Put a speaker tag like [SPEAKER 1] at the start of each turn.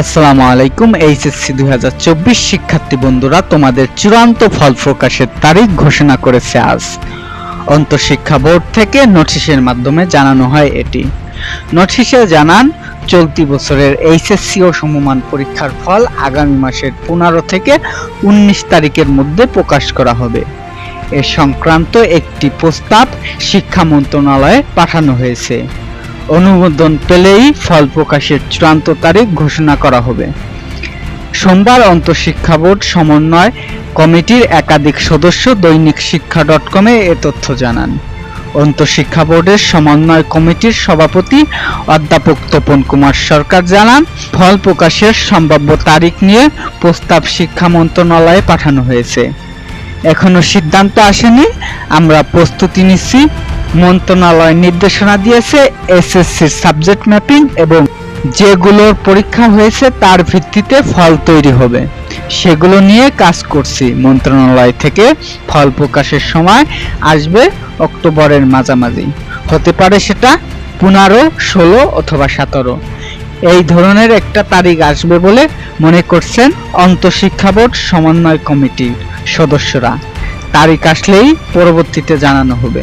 [SPEAKER 1] আসসালামু আলাইকুম, এইচএসসি দুই হাজার চব্বিশ শিক্ষার্থী বন্ধুরা, তোমাদের চূড়ান্ত ফল প্রকাশের তারিখ ঘোষণা করেছে আজ। অন্তঃশিক্ষা বোর্ড থেকে নোটিশের মাধ্যমে জানানো হয় এটি। নোটিশে জানান, চলতি বছরের এইচএসসি ও সমমান পরীক্ষার ফল আগামী মাসের পনেরো থেকে উনিশ তারিখের মধ্যে প্রকাশ করা হবে। এ সংক্রান্ত একটি প্রস্তাব শিক্ষা মন্ত্রণালয়ে পাঠানো হয়েছে। অনুমোদন পেলেই ফল প্রকাশের চূড়ান্ত তারিখ ঘোষণা করা হবে। সোমবার অন্তঃশিক্ষা বোর্ড সমন্বয় কমিটির একাধিক সদস্য দৈনিক শিক্ষা ডট কমে এ তথ্য জানান। অন্তঃশিক্ষা বোর্ডের সমন্বয় কমিটির সভাপতি অধ্যাপক তপন কুমার সরকার জানান, ফল প্রকাশের সম্ভাব্য তারিখ নিয়ে প্রস্তাব শিক্ষা মন্ত্রণালয়ে পাঠানো হয়েছে। এখনও সিদ্ধান্ত আসেনি, আমরা প্রস্তুতি নিচ্ছি। মন্ত্রণালয় নির্দেশনা দিয়েছে এসএসসির সাবজেক্ট ম্যাপিং এবং যেগুলোর পরীক্ষা হয়েছে তার ভিত্তিতে ফল তৈরি হবে। সেগুলো নিয়ে কাজ করছি। মন্ত্রণালয় থেকে ফল প্রকাশের সময় আসবে অক্টোবরের মাঝামাঝি। হতে পারে সেটা পনেরো, ষোলো অথবা সতেরো। এই ধরনের একটা তারিখ আসবে বলে মনে করছেন অন্তঃশিক্ষা বোর্ড সমন্বয় কমিটির সদস্যরা। তারিখ আসলেই পরবর্তীতে জানানো হবে।